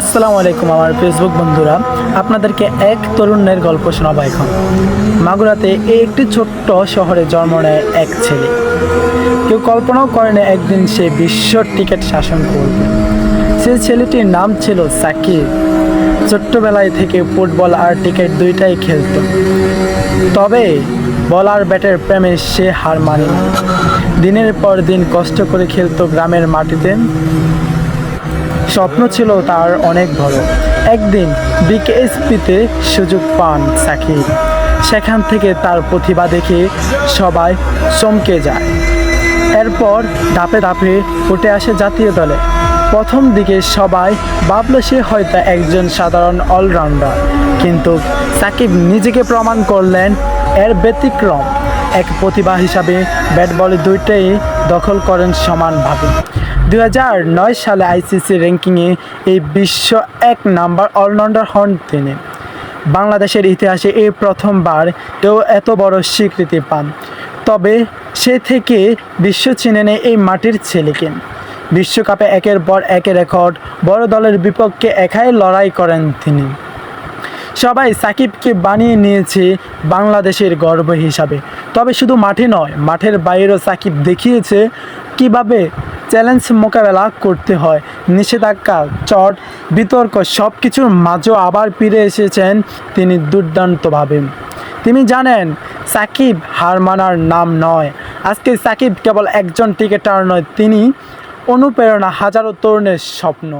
আসসালামু আলাইকুম আমার ফেসবুক বন্ধুরা। আপনাদেরকে এক তরুণের গল্প শোনাবো এখন। মাগুরাতে এই একটি ছোট্ট শহরে জন্ম নেয় এক ছেলে। কেউ কল্পনাও করেনি একদিন সে বিশ্ব টিকিট শাসন করবে। সে ছেলেটির নাম ছিল সাকিব। ছোট্টবেলায় থেকে ফুটবল আর টিকিট দুইটাই খেলতো। তবে বল আর ব্যাটের প্রেমে সে হার মানে দিনের পর দিন কষ্ট করে খেলতো গ্রামের মাটিতে। স্বপ্ন ছিল তার অনেক বড়। একদিন বিকেএসপিতে সুযোগ পান সাকিব। সেখান থেকে তার প্রতিভা দেখে সবাই চমকে যায়। এরপর ধাপে ধাপে উঠে আসে জাতীয় দলে। প্রথম দিকে সবাই ভাবলো সে হয়তো একজন সাধারণ অলরাউন্ডার। কিন্তু সাকিব নিজেকে প্রমাণ করলেন এর ব্যতিক্রম। এক প্রতিভা হিসাবে ব্যাট বলে দুইটাই দখল করেন সমানভাবে। নয় সালে আইসিসি র্যাঙ্কিংয়ে এই বিশ্ব এক নাম্বার অলরাউন্ডার হন তিনি। বাংলাদেশের ইতিহাসে এই প্রথমবার কেউ এত বড় স্বীকৃতি পান। তবে সে থেকে বিশ্ব চিনে নেয় এই মাটির ছেলেকে। বিশ্বকাপে একের পর এক রেকর্ড, বড় দলের বিপক্ষে একাই লড়াই করেন তিনি। সবাই সাকিবকে বানিয়ে নিয়েছে বাংলাদেশের গর্ব হিসাবে। তবে শুধু মাঠে নয়, মাঠের বাইরেও সাকিব দেখিয়েছে কীভাবে চ্যালেঞ্জ মোকাবেলা করতে হয়। নিষেধাজ্ঞা, চট, বিতর্ক সব কিছুর মাঝেও আবার ফিরে এসেছেন তিনি দুর্দান্তভাবে। তিনি জানেন, সাকিব হার মানার নাম নয়। আজকে সাকিব কেবল একজন ক্রিকেটার নয়, তিনি অনুপ্রেরণা হাজারো তরুণের স্বপ্ন।